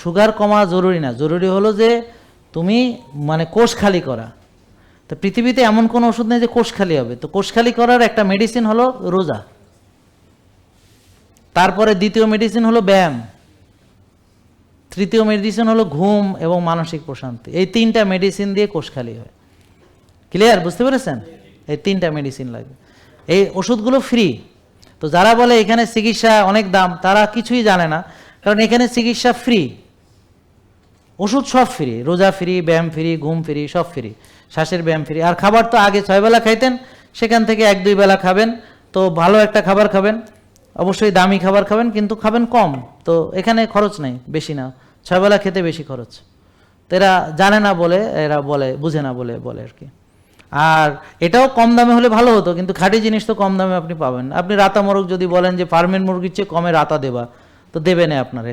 Sugar কমা জরুরি না। জরুরি হলো যে তুমি মানে কোষ খালি করা। তো পৃথিবীতে এমন কোনো ওষুধ নেই যে কোষ খালি হবে। তো কোষ খালি করার একটা মেডিসিন হলো রোজা। তারপরে দ্বিতীয় মেডিসিন হলো ব্যায়াম। তৃতীয় মেডিসিন হলো ঘুম এবং মানসিক প্রশান্তি। এই তিনটা মেডিসিন দিয়ে কোষ খালি হয়। ক্লিয়ার বুঝতে পেরেছেন? এই তিনটা মেডিসিন লাগবে এই ওষুধগুলো ফ্রি তো যারা বলে এখানে চিকিৎসা অনেক দাম, তারা কিছুই জানে না। কারণ এখানে চিকিৎসা ফ্রি ওষুধ সব ফ্রি, রোজা ফ্রি, ব্যায়াম ফ্রি, ঘুম ফ্রি, সব ফ্রি। শ্বাসের ব্যায়াম ফ্রি। আর খাবার তো আগে ছয় বেলা খাইতেন, সেখান থেকে এক দুই বেলা খাবেন, তো ভালো একটা খাবার খাবেন। অবশ্যই দামি খাবার খাবেন, কিন্তু খাবেন কম। তো এখানে খরচ নেই, বেশি না। ছয় বেলা খেতে বেশি খরচ। তো এরা জানে না বলে, এরা বলে, বুঝে না বলে বলে আর কি। আর এটাও কম দামে হলে ভালো হতো, কিন্তু খাঁটি জিনিস তো কম দামে আপনি পাবেন। আপনি রাতা মোরগ যদি বলেন যে ফার্মের মুরগির চেয়ে কমে রাতা দেবা, তো দেবে না আপনারে।